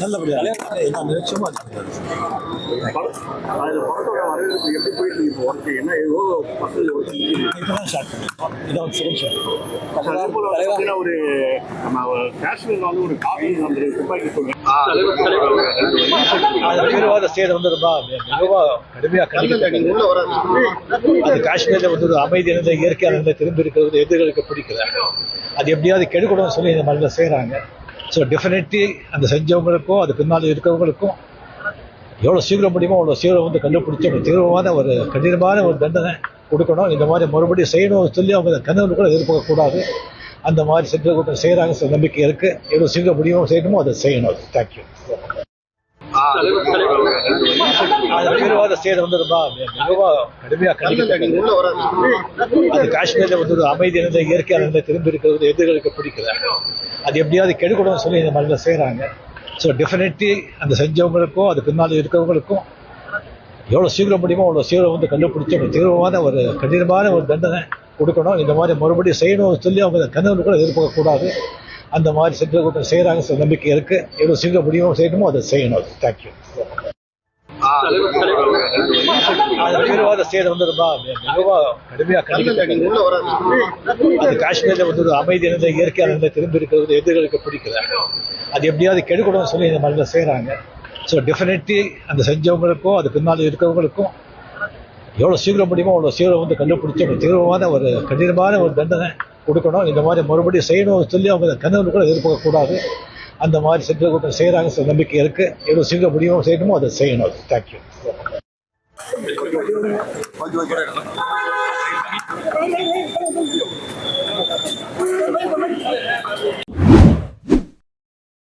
நல்லபடியா நிச்சயமா எப்படி போயிட்டு என்ன ஒரு நம்ம காஷ்மீர்ல வந்து ஒரு காவி வந்து துப்பாக்கி தீவிரவாத செயல் வந்து ரொம்ப மிகவும் கடுமையாக கண்டிக்கத்தக்கது அது காஷ்மீர்ல வந்து ஒரு அமைதி இருந்த இயற்கையான அதில் திரும்பி இருக்கிறது எதிர்களுக்கு பிடிக்கல. அது எப்படியாவது கெடுக்கணும்னு சொல்லி இந்த மாதிரிலாம் செய்கிறாங்க ஸோ டெஃபினெட்லி அந்த செஞ்சவங்களுக்கும் அது பின்னால் இருக்கிறவங்களுக்கும் எவ்வளோ சீக்கிரம் முடியுமோ அவ்வளோ சீக்கிரம் வந்து கண்டுபிடிச்சி ஒரு தீவிரமான ஒரு கடினமான ஒரு தண்டனை கொடுக்கணும். இந்த மாதிரி மறுபடியும் செய்யணும்னு சொல்லி அவங்க கனவு கூட எதிர்பார்க்கக்கூடாது. அந்த மாதிரி சென்ற கூட்டம் செய்கிறாங்க சில நம்பிக்கை இருக்குது எவ்வளோ சீக்கிரம் முடியுமோ செய்யணுமோ அதை செய்யணும். தேங்க்யூ அது தீவிரவாத வந்து ரொம்ப மிகவும் கடுமையாக கண்டிக்கத்தக்கது. அது காஷ்மீர்ல வந்து ஒரு அமைதி இருந்த இயற்கையான இருந்த திரும்பி இருக்கிறது எதிர்களுக்கு பிடிக்கல. அது எப்படியாவது கெடுக்கணும்னு சொல்லி இந்த மாதிரிலாம் செய்கிறாங்க ஸோ டெஃபினெட்லி அந்த செஞ்சவங்களுக்கும் அது பின்னால் இருக்கிறவங்களுக்கும் எவ்வளோ சீக்கிரம் முடியுமோ அவ்வளோ சீக்கிரம் வந்து கண்டுபிடிச்சி ஒரு தீவிரமான ஒரு கடினமான ஒரு தண்டனை கொடுக்கணும். இந்த மாதிரி மறுபடியும் செய்யணும்னு சொல்லி அவங்க கனவு கூட எதிர்பார்க்கக்கூடாது. அந்த மாதிரி சென்ற கூட்டம் செய்கிறாங்க சில நம்பிக்கை இருக்கு. எவ்வளோ சீக்கிரம் முடியுமோ செய்யணுமோ அதை செய்யணும். தேங்க்யூ அது தீவிரவாத செயல் வந்து ரொம்ப மிகவும் கடுமையாக கண்டிக்கத்தக்கது அது காஷ்மீர்ல வந்து ஒரு அமைதி இருந்த இயற்கையான திரும்பி இருக்கிறது எதிர்களுக்கு பிடிக்கல. அது எப்படியாவது கெடுக்கணும்னு சொல்லி இந்த மாதிரிலாம் செய்கிறாங்க ஸோ டெஃபினெட்லி அந்த செஞ்சவங்களுக்கும் அது பின்னால் இருக்கிறவங்களுக்கும் எவ்வளோ சீக்கிரம் முடியுமோ அவ்வளோ சீக்கிரம் வந்து கண்டுபிடிச்சி ஒரு தீவிரமான ஒரு கடினமான ஒரு தண்டனை. கொடுக்கணும். இந்த மாதிரி மறுபடியும் செய்யணும்னு சொல்லி அவங்க கனவு கூட எதிர்பார்க்கக்கூடாது. அந்த மாதிரி சென்ற கூட்டம் செய்கிறாங்க சில நம்பிக்கை இருக்குது எவ்வளோ சீக்கிரம் முடியுமோ செய்யணுமோ அதை செய்யணும். Thank you Thank you.